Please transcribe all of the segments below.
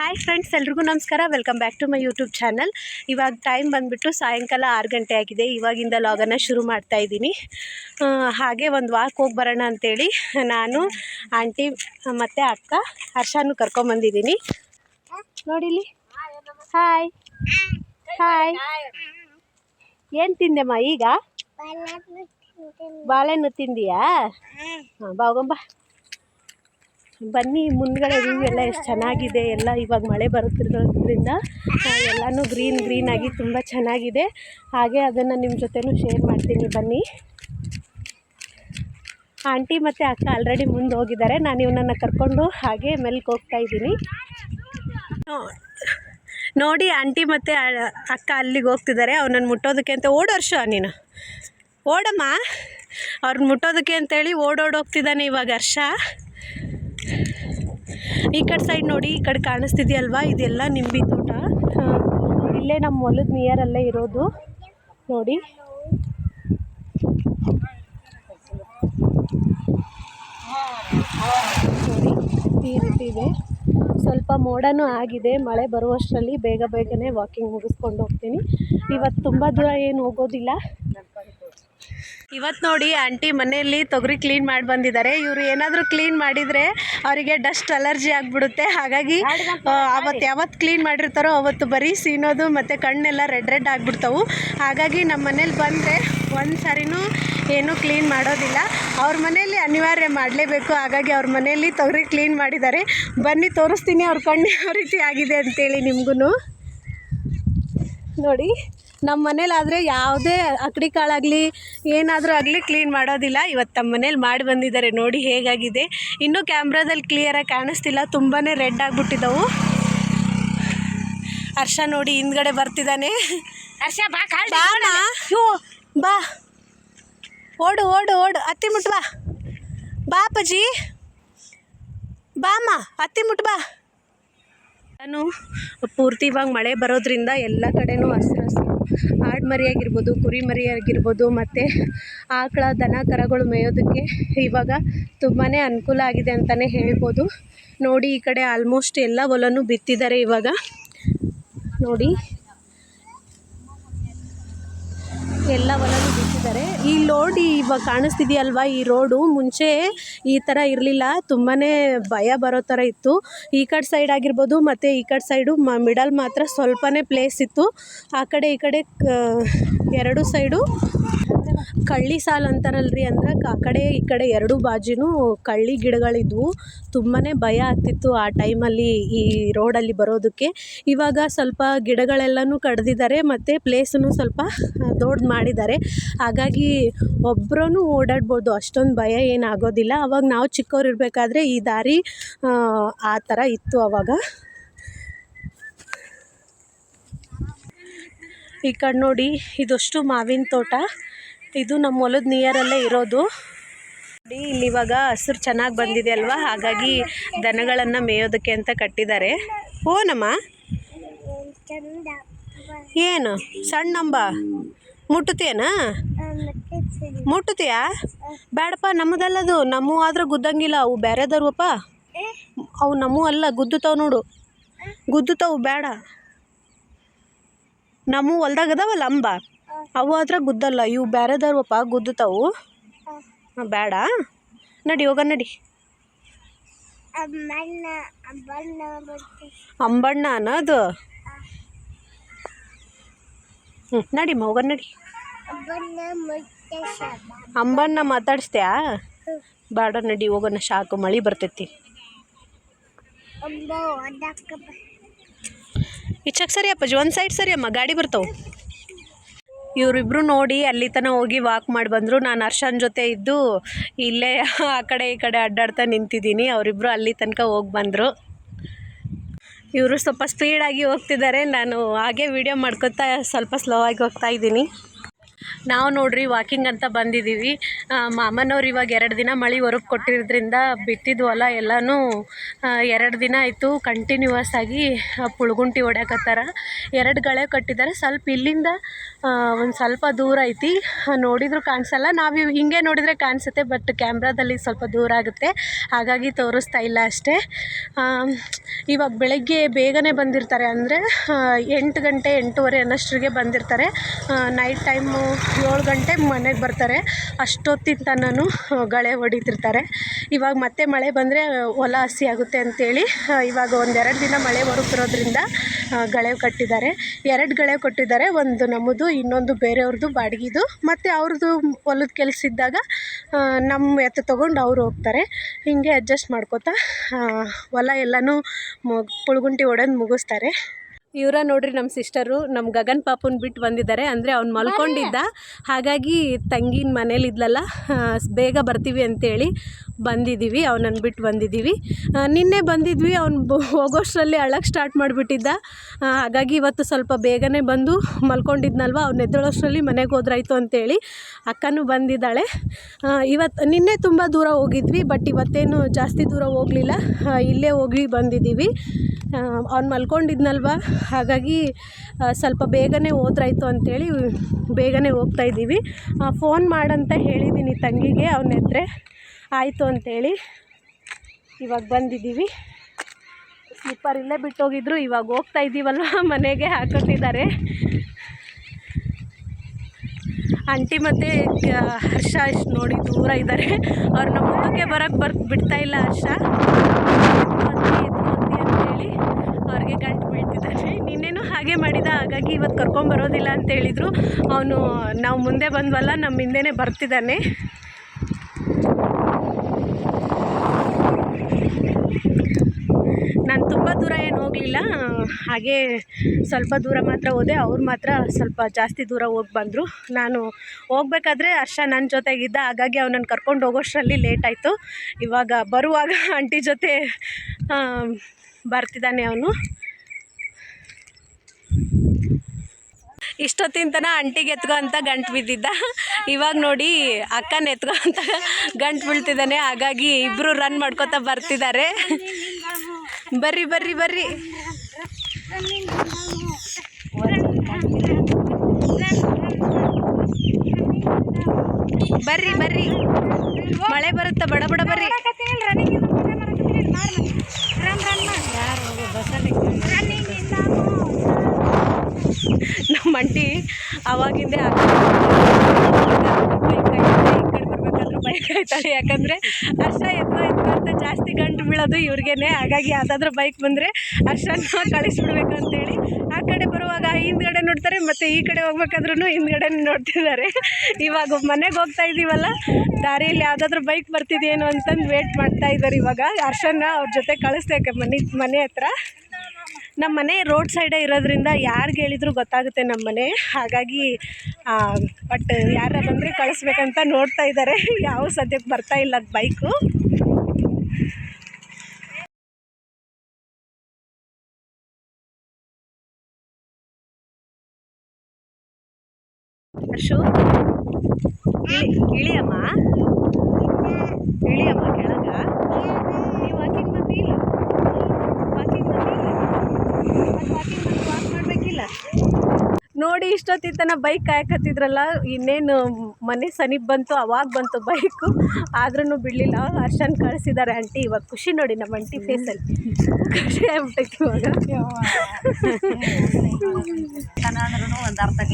Hi friends ಎಲ್ರಿಗೂ ನಮಸ್ಕಾರ. Welcome back to my YouTube channel ಇವಾಗ ಟೈಮ್ ಬಂದುಬಿಟ್ಟು ಸಾಯಂಕಾಲ ಆರು ಗಂಟೆ ಆಗಿದೆ. ಇವಾಗಿಂದ ಲಾಗನ್ನು ಶುರು ಮಾಡ್ತಾ ಇದ್ದೀನಿ. ಹಾಗೆ ಒಂದು ವಾಕ್ ಹೋಗಿ ಬರೋಣ ಅಂತೇಳಿ ನಾನು ಆಂಟಿ ಮತ್ತು ಅಕ್ಕ ಹರ್ಷಾನು ಕರ್ಕೊಂಬಂದಿದ್ದೀನಿ ನೋಡಿಲಿ ಹಾಯ್ ಹಾಯ್ ಏನು ತಿಂದೆಮ್ಮ ಈಗ? ಬಾಳೆಹಣ್ಣು ತಿಂದೀಯಾ? ಹಾಂ ಬಾಗೋಂಬ ಬನ್ನಿ, ಮುಂದ್ಗಡೆ ವ್ಯೂ ಎಲ್ಲ ಎಷ್ಟು ಚೆನ್ನಾಗಿದೆ. ಎಲ್ಲ ಇವಾಗ ಮಳೆ ಬರುತ್ತಿರೋದ್ರಿಂದ ಎಲ್ಲನೂ ಗ್ರೀನ್ ಗ್ರೀನ್ ಆಗಿ ತುಂಬ ಚೆನ್ನಾಗಿದೆ. ಹಾಗೆ ಅದನ್ನು ನಿಮ್ಮ ಜೊತೆನೂ ಶೇರ್ ಮಾಡ್ತೀನಿ, ಬನ್ನಿ. ಆಂಟಿ ಮತ್ತು ಅಕ್ಕ ಆಲ್ರೆಡಿ ಮುಂದೆ ಹೋಗಿದ್ದಾರೆ. ನಾನು ಇವನನ್ನು ಕರ್ಕೊಂಡು ಹಾಗೆ ಮೆಲ್ಗೆ ಹೋಗ್ತಾ ಇದ್ದೀನಿ. ನೋಡಿ ಆಂಟಿ ಮತ್ತು ಅಕ್ಕ ಅಲ್ಲಿಗೆ ಹೋಗ್ತಿದ್ದಾರೆ. ಅವನನ್ನು ಮುಟ್ಟೋದಕ್ಕೆ ಅಂತ ಓಡೋರ್ಷ ನೀನು. ಓಡಮ್ಮ ಅವ್ರನ್ನ ಮುಟ್ಟೋದಕ್ಕೆ ಅಂತೇಳಿ ಓಡೋಡೋಗ್ತಿದ್ದಾನೆ ಇವಾಗ ಹರ್ಷ. ಈ ಕಡೆ ಸೈಡ್ ನೋಡಿ, ಈ ಕಡೆ ಕಾಣಿಸ್ತಿದೆಯಲ್ವಾ? ಇದೆಲ್ಲ ನಿಂಬೆ ತೋಟ. ಇಲ್ಲೇ ನಮ್ಮ ಹೊಲದ ನಿಯರಲ್ಲೇ ಇರೋದು. ನೋಡಿ. ಈ ರೀತಿ ಇದೆ. ಸ್ವಲ್ಪ ಮೋಡನೂ ಆಗಿದೆ. ಮಳೆ ಬರುವಷ್ಟರಲ್ಲಿ ಬೇಗ ಬೇಗನೆ ವಾಕಿಂಗ್ ಮುಗಿಸ್ಕೊಂಡು ಹೋಗ್ತೀನಿ. ಇವತ್ತು ತುಂಬ ದೂರ ಏನು ಹೋಗೋದಿಲ್ಲ. ಇವತ್ತು ನೋಡಿ ಆಂಟಿ ಮನೆಯಲ್ಲಿ ತೊಗರಿ ಕ್ಲೀನ್ ಮಾಡಿ ಬಂದಿದ್ದಾರೆ. ಇವರು ಏನಾದರೂ ಕ್ಲೀನ್ ಮಾಡಿದರೆ ಅವರಿಗೆ ಡಸ್ಟ್ ಅಲರ್ಜಿ ಆಗಿಬಿಡುತ್ತೆ. ಹಾಗಾಗಿ ಅವತ್ತು ಯಾವತ್ತು ಕ್ಲೀನ್ ಮಾಡಿರ್ತಾರೋ ಅವತ್ತು ಬರೀ ಸೀನೋದು ಮತ್ತು ಕಣ್ಣೆಲ್ಲ ರೆಡ್ ರೆಡ್ ಆಗಿಬಿಡ್ತಾವು. ಹಾಗಾಗಿ ನಮ್ಮ ಮನೇಲಿ ಬಂದರೆ ಒಂದು ಸಾರಿನೂ ಏನೂ ಕ್ಲೀನ್ ಮಾಡೋದಿಲ್ಲ. ಅವ್ರ ಮನೆಯಲ್ಲಿ ಅನಿವಾರ್ಯ ಮಾಡಲೇಬೇಕು. ಹಾಗಾಗಿ ಅವ್ರ ಮನೆಯಲ್ಲಿ ತೊಗರಿ ಕ್ಲೀನ್ ಮಾಡಿದ್ದಾರೆ. ಬನ್ನಿ, ತೋರಿಸ್ತೀನಿ ಅವ್ರ ಕಣ್ಣು ಯಾವ ರೀತಿ ಆಗಿದೆ ಅಂತೇಳಿ ನಿಮಗೂ ನೋಡಿ. ನಮ್ಮ ಮನೇಲಾದರೆ ಯಾವುದೇ ಅಕ್ಕಡಿ ಕಾಳಾಗಲಿ ಏನಾದರೂ ಆಗಲಿ ಕ್ಲೀನ್ ಮಾಡೋದಿಲ್ಲ. ಇವತ್ತು ನಮ್ಮ ಮನೇಲಿ ಮಾಡಿ ಬಂದಿದ್ದಾರೆ ನೋಡಿ ಹೇಗಾಗಿದೆ. ಇನ್ನೂ ಕ್ಯಾಮ್ರಾದಲ್ಲಿ ಕ್ಲಿಯರಾಗಿ ಕಾಣಿಸ್ತಿಲ್ಲ ತುಂಬಾ ರೆಡ್ ಆಗಿಬಿಟ್ಟಿದ್ದವು ಹರ್ಷ ನೋಡಿ ಹಿಂದ್ಗಡೆ ಬರ್ತಿದ್ದಾನೆ ಹರ್ಷ ಬಾ ಬಾ. ಓಡು ಓಡು ಓಡು. ಅತ್ತಿ ಮುಟ್ಟು ಬಾ. ಬಾ ಅಪ್ಪಾಜಿ. ಬಾ ಅಮ್ಮ ಹತ್ತಿ ಮುಟ್ಟು ಬಾ. ನಾನು ಪೂರ್ತಿ ಇವಾಗ ಮಳೆ ಬರೋದ್ರಿಂದ ಎಲ್ಲ ಕಡೆನೂ ಹಸಿರು ಹಸಿರು ಆಡು ಮರಿ ಆಗಿರ್ಬೋದು ಕುರಿ ಮರಿ ಆಗಿರ್ಬೋದು, ಮತ್ತು ಆಕಳ ದನ ಕರಗಳು ಮೇಯೋದಕ್ಕೆ ಇವಾಗ ತುಂಬಾ ಅನುಕೂಲ ಆಗಿದೆ ಅಂತಲೇ ಹೇಳ್ಬೋದು. ನೋಡಿ, ಈ ಕಡೆ ಆಲ್ಮೋಸ್ಟ್ ಎಲ್ಲ ಹೊಲನೂ ಬಿತ್ತಿದ್ದಾರೆ ಇವಾಗ. ನೋಡಿ. ಎಲ್ಲ ಹೊಲನೂ ಬಿತ್ತಿದ್ದಾರೆ. ಈ ಲೋಡ್ ಇವಾಗ ಕಾಣಿಸ್ತಿದೆಯಲ್ವಾ? ಈ ರೋಡು ಮುಂಚೆ ಈ ಥರ ಇರಲಿಲ್ಲ. ತುಂಬಾ ಭಯ ಬರೋ ಥರ ಇತ್ತು. ಈ ಕಡೆ ಸೈಡ್ ಆಗಿರ್ಬೋದು, ಮತ್ತು ಈ ಕಡೆ ಸೈಡು ಮ ಮಿಡಲ್ ಮಾತ್ರ ಸ್ವಲ್ಪನೇ ಪ್ಲೇಸ್ ಇತ್ತು. ಆ ಕಡೆ, ಈ ಕಡೆ ಎರಡು ಸೈಡು ಕಳ್ಳಿ ಸಾಲು ಅಂತಾರಲ್ರಿ ಅಂದ್ರೆ ಆ ಕಡೆ ಈ ಕಡೆ ಎರಡು ಬಾಜಿನೂ ಕಳ್ಳಿ ಗಿಡಗಳಿದ್ವು. ತುಂಬಾ ಭಯ ಆಗ್ತಿತ್ತು ಆ ಟೈಮಲ್ಲಿ ಈ ರೋಡಲ್ಲಿ ಬರೋದಕ್ಕೆ. ಇವಾಗ ಸ್ವಲ್ಪ ಗಿಡಗಳೆಲ್ಲನೂ ಕಡ್ದಿದ್ದಾರೆ ಮತ್ತು ಪ್ಲೇಸನ್ನು ಸ್ವಲ್ಪ ದೊಡ್ಡ ಮಾಡಿದ್ದಾರೆ. ಹಾಗಾಗಿ ಒಬ್ಬರೂ ಓಡಾಡ್ಬೋದು ಅಷ್ಟೊಂದು ಭಯ ಏನಾಗೋದಿಲ್ಲ ಅವಾಗ ನಾವು ಚಿಕ್ಕವ್ರು ಇರಬೇಕಾದ್ರೆ ಈ ದಾರಿ ಆ, ಥರ ಇತ್ತು ಅವಾಗ. ಈ ಕಡೆ ನೋಡಿ ಇದಷ್ಟು ಮಾವಿನ ತೋಟ. ಇದು ನಮ್ಮ ಹೊಲದ ನಿಯರಲ್ಲೇ ಇರೋದು. ನೋಡಿ, ಇಲ್ಲಿ ಇವಾಗ ಹಸಿರು ಚೆನ್ನಾಗಿ ಬಂದಿದೆ ಅಲ್ವಾ? ಹಾಗಾಗಿ ದನಗಳನ್ನು ಮೇಯೋದಕ್ಕೆ ಅಂತ ಕಟ್ಟಿದ್ದಾರೆ. ಓನಮ್ಮ ಏನು? ಸಣ್ಣಂಬ ಮುಟ್ಟುತ್ತೇನ ಮುಟ್ಟುತ್ತೀಯಾ? ಬೇಡಪ್ಪ ನಮ್ಮದಲ್ಲದು ನಮ್ಮ ಆದ್ರೆ ಗುದ್ದಂಗಿಲ್ಲ. ಅವು ಬೇರೆದಾರವಪ್ಪ ಅವು ನಮ್ಮೂ ಅಲ್ಲ ಗುದ್ದುತಾವ ನೋಡು. ಗುದ್ದುತಾವು ಬೇಡ. ನಮ್ಮ ಹೊಲ್ದಾಗ ಅದಾವಲ್ಲ ಅಂಬ? ಅವು ಆದ್ರೆ ಗುದ್ದಲ್ಲ ಇವು ಬೇರೆದವ್ರವಪ್ಪ ಗುದ್ದುತಾವು. ಹಾಂ. ಬೇಡ ನಡಿ ಹೋಗ ನಡಿ. ಅಂಬಣ್ಣ ಅನ್ನೋದು? ಹ್ಞೂ ನಡಿ. ಹೋಗ ನಡಿ ಅಂಬಣ್ಣ ಮಾತಾಡಿಸ್ತ್ಯಾ? ಬೇಡ ನಡಿ ಹೋಗೋಣ ಶಾಕು ಮಳೆ ಬರ್ತೈತಿ. ಈಚಕ್ ಸರಿ ಅಪ್ಪಾಜಿ ಒಂದು ಸೈಡ್ ಸರಿ ಅಮ್ಮ ಗಾಡಿ ಬರ್ತಾವೆ. ಇವರಿಬ್ರು ನೋಡಿ ಅಲ್ಲಿ ತನಕ ಹೋಗಿ ವಾಕ್ ಮಾಡಿ ಬಂದರು. ನಾನು ಅರ್ಶನ್ ಜೊತೆ ಇದ್ದು ಇಲ್ಲೇ ಆ ಕಡೆ ಈ ಕಡೆ ಅಡ್ಡಾಡ್ತಾ ನಿಂತಿದ್ದೀನಿ. ಅವರಿಬ್ರು ಅಲ್ಲಿ ತನಕ ಹೋಗಿ ಬಂದರು. ಇವರು ಸ್ವಲ್ಪ ಸ್ಪೀಡಾಗಿ ಹೋಗ್ತಿದ್ದಾರೆ. ನಾನು ಹಾಗೆ ವಿಡಿಯೋ ಮಾಡ್ಕೊತಾ ಸ್ವಲ್ಪ ಸ್ಲೋ ಆಗಿ ಹೋಗ್ತಾ ಇದ್ದೀನಿ. ನಾವು ನೋಡ್ರಿ ವಾಕಿಂಗ್ ಅಂತ ಬಂದಿದ್ದೀವಿ ಮಾಮನವ್ರು ಇವಾಗ ಎರಡು ದಿನ ಮಳೆ ಹೊರಗೆ ಕೊಟ್ಟಿರೋದ್ರಿಂದ ಬಿತ್ತಿದ ಹೊಲ ಎಲ್ಲನೂ ಎರಡು ದಿನ ಆಯಿತು ಕಂಟಿನ್ಯೂವಸ್ ಆಗಿ ಪುಳುಗುಂಟಿ ಹೊಡ್ಯಾಕತ್ತಾರ. ಎರಡು ಗಳೆ ಕಟ್ಟಿದ್ದಾರೆ ಸ್ವಲ್ಪ ಇಲ್ಲಿಂದ ಒಂದು ಸ್ವಲ್ಪ ದೂರ ಐತಿ. ನೋಡಿದ್ರು ಕಾಣಿಸಲ್ಲ, ನಾವು ಹಿಂಗೆ ನೋಡಿದರೆ ಕಾಣಿಸುತ್ತೆ ಬಟ್ ಕ್ಯಾಮ್ರಾದಲ್ಲಿ ಸ್ವಲ್ಪ ದೂರ ಆಗುತ್ತೆ. ಹಾಗಾಗಿ ತೋರಿಸ್ತಾ ಇಲ್ಲ ಅಷ್ಟೇ. ಇವಾಗ ಬೆಳಗ್ಗೆ ಬೇಗನೆ ಬಂದಿರ್ತಾರೆ ಅಂದರೆ ಎಂಟು ಗಂಟೆ ಎಂಟೂವರೆ ಅನ್ನೋಷ್ಟರಿಗೆ ಬಂದಿರ್ತಾರೆ. ನೈಟ್ ಟೈಮು ಏಳು ಗಂಟೆ ಮನೆಗೆ ಬರ್ತಾರೆ. ಅಷ್ಟೊತ್ತಿನ ತನೂ ಗಳೆ ಹೊಡಿತಿರ್ತಾರೆ. ಇವಾಗ ಮತ್ತೆ ಮಳೆ ಬಂದರೆ ಹೊಲ ಹಸಿ ಆಗುತ್ತೆ ಅಂತೇಳಿ ಆ, ಇವಾಗ ಒಂದೆರಡು ದಿನ ಮಳೆ ಬರುತ್ತಿರೋದ್ರಿಂದ ಗಳೆ ಕಟ್ಟಿದ್ದಾರೆ. ಎರಡು ಗಳೆ ಕೊಟ್ಟಿದ್ದಾರೆ. ಒಂದು ನಮ್ಮದು ಇನ್ನೊಂದು ಬೇರೆಯವ್ರದ್ದು ಬಾಡಿಗೆದು. ಮತ್ತು ಅವ್ರದ್ದು ಹೊಲದ ಕೆಲಸ ಇದ್ದಾಗ ನಮ್ಮ ಎತ್ತು ತೊಗೊಂಡು ಅವರು ಹೋಗ್ತಾರೆ. ಹೀಗೆ ಅಡ್ಜಸ್ಟ್ ಮಾಡ್ಕೋತಾ ಹೊಲ ಎಲ್ಲನೂ ಪುಳ್ಗುಂಟಿ ಹೊಡೆದು ಮುಗಿಸ್ತಾರೆ. ಇವರ ನೋಡ್ರಿ ನಮ್ಮ ಸಿಸ್ಟರು ನಮ್ಮ ಗಗನ್ ಪಾಪುನ್ ಬಿಟ್ಟು ಬಂದಿದ್ದಾರೆ. ಅಂದರೆ ಅವ್ನು ಮಲ್ಕೊಂಡಿದ್ದ. ಹಾಗಾಗಿ ತಂಗಿನ ಮನೇಲಿ ಇದ್ಲಲ್ಲ ಬೇಗ ಬರ್ತೀವಿ ಅಂತೇಳಿ ಬಂದಿದ್ದೀವಿ ಅವನನ್ನು ಬಿಟ್ಟು ಬಂದಿದ್ದೀವಿ ನಿನ್ನೆ ಬಂದಿದ್ವಿ, ಅವ್ನು ಹೋಗೋಷ್ಟರಲ್ಲಿ ಅಳಕ್ಕೆ ಸ್ಟಾರ್ಟ್ ಮಾಡಿಬಿಟ್ಟಿದ್ದ. ಹಾಗಾಗಿ ಇವತ್ತು ಸ್ವಲ್ಪ ಬೇಗನೆ ಬಂದು ಮಲ್ಕೊಂಡಿದ್ನಲ್ವ, ಅವ್ನು ಎದ್ದೇಳೋಷ್ಟರಲ್ಲಿ ಮನೆಗೆ ಹೋದ್ರಾಯ್ತು ಅಂತೇಳಿ ಅಕ್ಕನೂ ಬಂದಿದ್ದಾಳೆ. ಇವತ್ತು ನಿನ್ನೆ ತುಂಬ ದೂರ ಹೋಗಿದ್ವಿ, ಬಟ್ ಇವತ್ತೇನು ಜಾಸ್ತಿ ದೂರ ಹೋಗಲಿಲ್ಲ. ಇಲ್ಲೇ ಹೋಗಿ ಬಂದಿದ್ದೀವಿ ಅವ್ನು ಮಲ್ಕೊಂಡಿದ್ನಲ್ವ ಹಾಗಾಗಿ ಸ್ವಲ್ಪ ಬೇಗನೆ ಹೋದ್ರಾಯ್ತು ಅಂತೇಳಿ ಬೇಗನೆ ಹೋಗ್ತಾ ಇದ್ದೀವಿ. ಫೋನ್ ಮಾಡಂತ ಹೇಳಿದ್ದೀನಿ ತಂಗಿಗೆ ಅವನೆದ್ರೆ ಆಯಿತು ಅಂತೇಳಿ ಇವಾಗ ಬಂದಿದ್ದೀವಿ. ಸ್ಲಿಪ್ಪರ್ ಇಲ್ಲೇ ಬಿಟ್ಟೋಗಿದ್ರು, ಇವಾಗ ಹೋಗ್ತಾ ಇದ್ದೀವಲ್ವ? ಮನೆಗೆ ಹಾಕೊಟ್ಟಿದ್ದಾರೆ. ಆಂಟಿ ಮತ್ತು ಹರ್ಷ ಇಷ್ಟು ನೋಡಿ ದೂರ ಇದ್ದಾರೆ. ಅವ್ರನ್ನ ಮುಂದಕ್ಕೆ ಬರೋಕ್ಕೆ ಬರ್, ಬಿಡ್ತಾ ಇಲ್ಲ ಹರ್ಷ. ಅಂತೇಳಿ ಅವ್ರಿಗೆ ಗಂಟು ಬೀಳ್ತಿದ್ದಾನೆ ನಿನ್ನೆನೂ ಹಾಗೆ ಮಾಡಿದ, ಹಾಗಾಗಿ ಇವತ್ತು ಕರ್ಕೊಂಬರೋದಿಲ್ಲ ಅಂತ ಹೇಳಿದರು. ಅವನು, ನಾವು ಮುಂದೆ ಬಂದ್ವಲ್ಲ ನಮ್ಮ ಹಿಂದೆನೇ ಬರ್ತಿದ್ದಾನೆ. ನಾನು ತುಂಬ ದೂರ ಏನು ಹೋಗಲಿಲ್ಲ. ಹಾಗೆ ಸ್ವಲ್ಪ ದೂರ ಮಾತ್ರ ಹೋದೆ. ಅವ್ರು ಮಾತ್ರ ಸ್ವಲ್ಪ ಜಾಸ್ತಿ ದೂರ ಹೋಗಿ ಬಂದರು. ನಾನು ಹೋಗ್ಬೇಕಾದ್ರೆ ಹರ್ಷ ನನ್ನ ಜೊತೆಗಿದ್ದ, ಹಾಗಾಗಿ ಅವನನ್ನು ಕರ್ಕೊಂಡು ಹೋಗೋಷ್ಟರಲ್ಲಿ ಲೇಟ್ ಆಯಿತು. ಇವಾಗ ಬರುವಾಗ ಆಂಟಿ ಜೊತೆ ಬರ್ತಿದ್ದಾನೆ ಅವನು. ಇಷ್ಟೊತ್ತಿನ ತನಕ ಅಂಟಿಗೆ ಎತ್ಕೊ ಅಂತ ಗಂಟು ಬಿದ್ದಿದ್ದ. ಇವಾಗ ನೋಡಿ ಅಕ್ಕನ ಎತ್ಕೊ ಅಂತ ಗಂಟು ಬೀಳ್ತಿದ್ದಾನೆ. ಹಾಗಾಗಿ ಇಬ್ಬರು ರನ್ ಮಾಡ್ಕೊತಾ ಬರ್ತಿದ್ದಾರೆ. ಬರ್ರಿ ಬರ್ರಿ ಬರ್ರಿ ಬರ್ರಿ ಮಳೆ ಬರುತ್ತೆ ಬಡ ಬಡ ಬರ್ರಿ ಅಂಟಿ ಅವಾಗಿಂದೇ ಬೈಕ್ ಆಯ್ತಾಳೆ ಯಾಕಂದರೆ ಹರ್ಷ ಎತ್ಕೊ ಎತ್ಕೊ ಅಂತ ಜಾಸ್ತಿ ಗಂಟು ಬೀಳೋದು ಇವ್ರಿಗೇನೆ ಹಾಗಾಗಿ ಯಾವುದಾದ್ರೂ ಬೈಕ್ ಬಂದರೆ ಹರ್ಷನ ಕಳಿಸ್ಬಿಡ್ಬೇಕು ಅಂತೇಳಿ ಆ ಕಡೆ ಬರುವಾಗ ಹಿಂದ್ಗಡೆ ನೋಡ್ತಾರೆ ಮತ್ತು ಈ ಕಡೆ ಹೋಗ್ಬೇಕಾದ್ರೂ ಹಿಂದ್ಗಡೆ ನೋಡ್ತಿದ್ದಾರೆ ಇವಾಗ ಮನೆಗೆ ಹೋಗ್ತಾ ಇದ್ದೀವಲ್ಲ ದಾರಿಯಲ್ಲಿ ಯಾವುದಾದ್ರೂ ಬೈಕ್ ಬರ್ತಿದೇನು ಅಂತಂದು ವೇಟ್ ಮಾಡ್ತಾ ಇದ್ದಾರೆ ಇವಾಗ ಹರ್ಷನ ಅವ್ರ ಜೊತೆ ಕಳಿಸ್ಬೇಕು ಮನೆ ಮನೆ ಹತ್ರ ನಮ್ಮ ಮನೆ ರೋಡ್ ಸೈಡೇ ಇರೋದ್ರಿಂದ ಯಾರಿಗೆ ಹೇಳಿದ್ರು ಗೊತ್ತಾಗುತ್ತೆ ನಮ್ಮ ಮನೆ. ಹಾಗಾಗಿ ಬಟ್ ಯಾರ ಬಂದರೆ ಕಳಿಸ್ಬೇಕಂತ ನೋಡ್ತಾ ಇದ್ದಾರೆ ಯಾವ ಸದ್ಯಕ್ಕೆ ಬರ್ತಾ ಇಲ್ಲ ಬೈಕು ಹರ್ಷು ಇಳಿ ಇಳಿಯಮ್ಮ ಇಳಿಯಮ್ಮ ಕೆಳಗ ನೀವು ವಾಕಿಂಗ್ ಬಂದಿಲ್ಲ ವಾಕಿಂಗ್ ಬಂದಿಲ್ಲ ಮತ್ತೆ ವಾಕಿಂಗ್ ಬಂದು ವಾಕ್ ಮಾಡಬೇಕಿಲ್ಲ ನೋಡಿ ಇಷ್ಟೊತ್ತಿತ್ತನ ಬೈಕ್ ಕಾಯಕತ್ತಿದ್ರಲ್ಲ ಇನ್ನೇನು ಮನೆ ಸನಿಪ್ ಬಂತು ಅವಾಗ ಬಂತು ಬೈಕು ಆದ್ರೂ ಬಿಡಲಿಲ್ಲ. ಅರ್ಶನ್ ಕಳಿಸಿದ್ದಾರೆ ಆಂಟಿ ಇವಾಗ ಖುಷಿ ನೋಡಿ ನಮ್ಮ ಆಂಟಿ ಫೇಸಲ್ಲಿ ಖುಷಿ ಆಗ್ಬಿಟ್ಟೈತಿ ಇವಾಗ.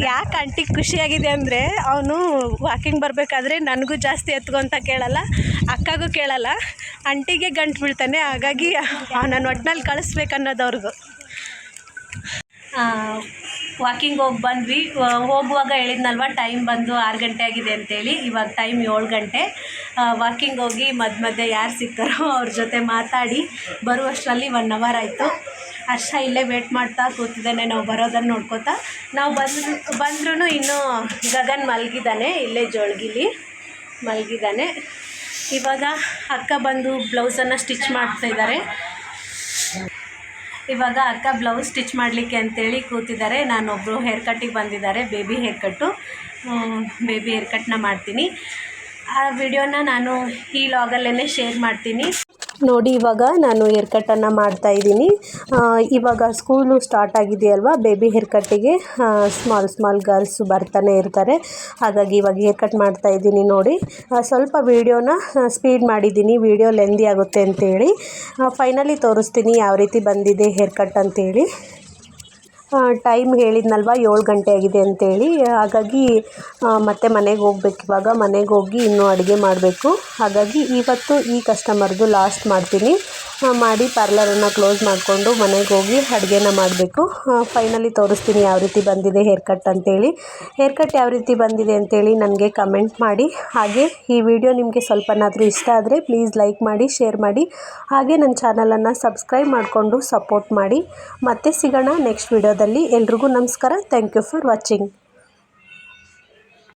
ಯಾಕೆ ಆಂಟಿ ಖುಷಿಯಾಗಿದೆ ಅಂದರೆ ಅವನು ವಾಕಿಂಗ್ ಬರಬೇಕಾದ್ರೆ ನನಗೂ ಜಾಸ್ತಿ ಎತ್ಕೊಂತ ಕೇಳಲ್ಲ ಅಕ್ಕಗೂ ಕೇಳಲ್ಲ. ಆಂಟಿಗೆ ಗಂಟು ಬೀಳ್ತಾನೆ ಹಾಗಾಗಿ ನನ್ನ ಒಟ್ಟಿನಲ್ಲಿ ಕಳಿಸ್ಬೇಕು ಅನ್ನೋದು ಅವ್ರದ್ದು ವಾಕಿಂಗ್ ಹೋಗಿ ಬಂದ್ವಿ. ಹೋಗುವಾಗ ಹೇಳಿದ್ನಲ್ವ, ಟೈಮ್ ಬಂದು ಆರು ಗಂಟೆ ಆಗಿದೆ ಅಂತೇಳಿ. ಇವಾಗ ಟೈಮ್ ಏಳು ಗಂಟೆ. ವಾಕಿಂಗ್ ಹೋಗಿ ಮಧ್ಯ ಮಧ್ಯೆ ಯಾರು ಸಿಗ್ತಾರೋ ಅವ್ರ ಜೊತೆ ಮಾತಾಡಿ ಬರುವಷ್ಟರಲ್ಲಿ ಒನ್ ಅವರ್ ಆಯಿತು. ಹರ್ಷ ಇಲ್ಲೇ ವೇಟ್ ಮಾಡ್ತಾ ಕೂತಿದ್ದಾನೆ. ನಾವು ಬರೋದನ್ನು ನೋಡ್ಕೋತಾ. ನಾವು ಬಂದ್ರು ಬಂದ್ರೂ ಇನ್ನೂ ಗಗನ್ ಮಲಗಿದ್ದಾನೆ. ಇಲ್ಲೇ ಜೋಳ್ಗಿಲಿ ಮಲಗಿದ್ದಾನೆ. ಇವಾಗ ಅಕ್ಕ ಬಂದು ಬ್ಲೌಸನ್ನು ಸ್ಟಿಚ್ ಮಾಡ್ತಾ ಇದ್ದಾರೆ. ಇವಾಗ ಅಕ್ಕ ಬ್ಲೌಸ್ ಸ್ಟಿಚ್ ಮಾಡಲಿಕ್ಕೆ ಅಂತೇಳಿ ಕೂತಿದ್ದಾರೆ. ನಾನೊಬ್ಬರು ಹೇರ್ ಕಟ್ಟಿಗೆ ಬಂದಿದ್ದಾರೆ. Baby hair cut baby hair ಕಟ್ನ ಮಾಡ್ತೀನಿ. ಆ ವಿಡಿಯೋನ ನಾನು ಈ ಲಾಗಲ್ಲೇ ಶೇರ್ ಮಾಡ್ತೀನಿ. ನೋಡಿ ಇವಾಗ ನಾನು ಹೇರ್ ಕಟ್ಟನ್ನು ಮಾಡ್ತಾ ಇದ್ದೀನಿ. ಇವಾಗ ಸ್ಕೂಲು ಸ್ಟಾರ್ಟ್ ಆಗಿದೆಯಲ್ವಾ ಬೇಬಿ ಹೇರ್ ಕಟ್ಟಿಗೆ ಸ್ಮಾಲ್ ಸ್ಮಾಲ್ ಗರ್ಲ್ಸ್ ಬರ್ತಾನೆ ಇರ್ತಾರೆ. ಹಾಗಾಗಿ ಇವಾಗ ಹೇರ್ ಕಟ್ ಮಾಡ್ತಾ ಇದ್ದೀನಿ ನೋಡಿ. ಸ್ವಲ್ಪ ವೀಡಿಯೋನ ಸ್ಪೀಡ್ ಮಾಡಿದ್ದೀನಿ. ವಿಡಿಯೋ ಲೆಂದಿ ಆಗುತ್ತೆ ಅಂತೇಳಿ. ಫೈನಲಿ ತೋರಿಸ್ತೀನಿ ಯಾವ ರೀತಿ ಬಂದಿದೆ ಹೇರ್ ಕಟ್ ಅಂತೇಳಿ. ಟೈಮ್ ಹೇಳಿದ್ನಲ್ವ? ಏಳು ಗಂಟೆ ಆಗಿದೆ ಅಂತೇಳಿ. ಹಾಗಾಗಿ ಮತ್ತೆ ಮನೆಗೆ ಹೋಗ್ಬೇಕು. ಇವಾಗ ಮನೆಗೆ ಹೋಗಿ ಇನ್ನೂ ಅಡುಗೆ ಮಾಡಬೇಕು. ಹಾಗಾಗಿ ಇವತ್ತು ಈ ಕಸ್ಟಮರ್ದು ಲಾಸ್ಟ್ ಮಾಡ್ತೀನಿ. ಮಾಡಿ ಪಾರ್ಲರನ್ನು ಕ್ಲೋಸ್ ಮಾಡಿಕೊಂಡು ಮನೆಗೆ ಹೋಗಿ ಅಡುಗೆನ ಮಾಡಬೇಕು. ಫೈನಲಿ ತೋರಿಸ್ತೀನಿ ಯಾವ ರೀತಿ ಬಂದಿದೆ ಹೇರ್ ಕಟ್ ಅಂತೇಳಿ. ಹೇರ್ ಕಟ್ ಯಾವ ರೀತಿ ಬಂದಿದೆ ಅಂತೇಳಿ ನನಗೆ ಕಮೆಂಟ್ ಮಾಡಿ. ಹಾಗೆ ಈ ವಿಡಿಯೋ ನಿಮಗೆ ಸ್ವಲ್ಪನಾದರೂ ಇಷ್ಟ ಆದರೆ ಪ್ಲೀಸ್ ಲೈಕ್ ಮಾಡಿ ಶೇರ್ ಮಾಡಿ. ಹಾಗೆ ನನ್ನ ಚಾನಲನ್ನು ಸಬ್ಸ್ಕ್ರೈಬ್ ಮಾಡಿಕೊಂಡು ಸಪೋರ್ಟ್ ಮಾಡಿ. ಮತ್ತೆ ಸಿಗೋಣ ನೆಕ್ಸ್ಟ್ ವಿಡಿಯೋದಲ್ಲಿ ಎಲ್ರಿಗೂ ನಮಸ್ಕಾರ. Thank you for watching